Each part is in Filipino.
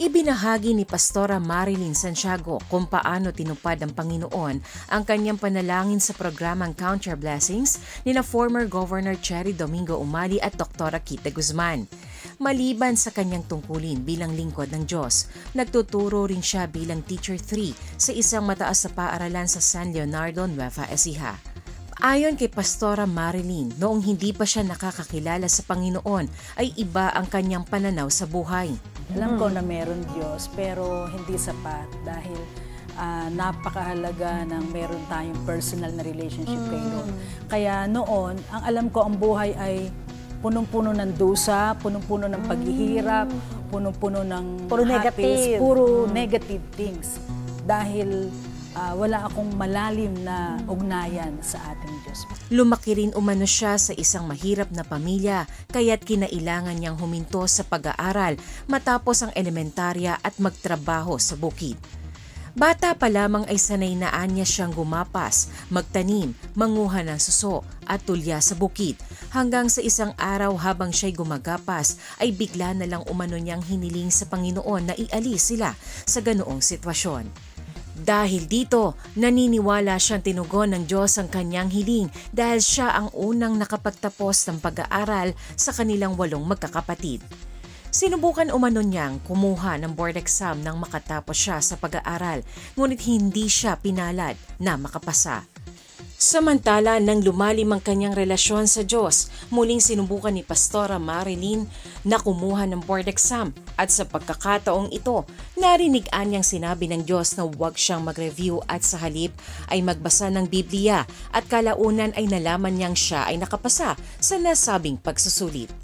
Ibinahagi ni Pastora Marilyn Santiago kung paano tinupad ng Panginoon ang kanyang panalangin sa programang Count Your Blessings ni na former Governor Cherry Domingo Umali at Dr. Kita Guzman. Maliban sa kanyang tungkulin bilang lingkod ng Diyos, nagtuturo rin siya bilang Teacher 3 sa isang mataas na paaralan sa San Leonardo, Nueva Ecija. Ayon kay Pastora Marilyn, noong hindi pa siya nakakakilala sa Panginoon ay iba ang kanyang pananaw sa buhay. Alam ko na meron Diyos, pero hindi sapat dahil ah, napakahalaga ng meron tayong personal na relationship kay Lord. Kaya noon, ang alam ko ang buhay ay punong-puno ng dusa, punong-puno ng paghihirap, punong-puno ng Puro habis, negative. puro negative things. Dahil ah, wala akong malalim na ugnayan sa ating Diyos. Lumaki rin umano siya sa isang mahirap na pamilya kaya't kinailangan niyang huminto sa pag-aaral matapos ang elementarya at magtrabaho sa bukid. Bata pa lamang ay sanay na anya siyang gumapas, magtanim, manguha ng suso at tulya sa bukid hanggang sa isang araw habang siya'y gumagapas ay bigla na lang umano niyang hiniling sa Panginoon na ialis sila sa ganoong sitwasyon. Dahil dito, naniniwala siyang tinugon ng Diyos ang kanyang hiling dahil siya ang unang nakapagtapos ng pag-aaral sa kanilang walong magkakapatid. Sinubukan umano niyang kumuha ng board exam nang makatapos siya sa pag-aaral, ngunit hindi siya pinalad na makapasa. Samantala, nang lumalim ang kanyang relasyon sa Diyos, muling sinubukan ni Pastora Marilyn na kumuha ng board exam at sa pagkakataong ito, narinig niyang sinabi ng Diyos na huwag siyang mag-review at sa halip ay magbasa ng Biblia at kalaunan ay nalaman niyang siya ay nakapasa sa nasabing pagsusulit.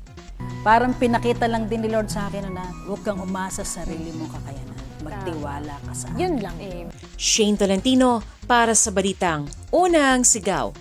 Parang pinakita lang din ni Lord sa akin na huwag kang umasa sa sarili mong kakayanan. Magtiwala ka sa akin. Yun lang eh. Shane Tolentino para sa Balitang Unang Sigaw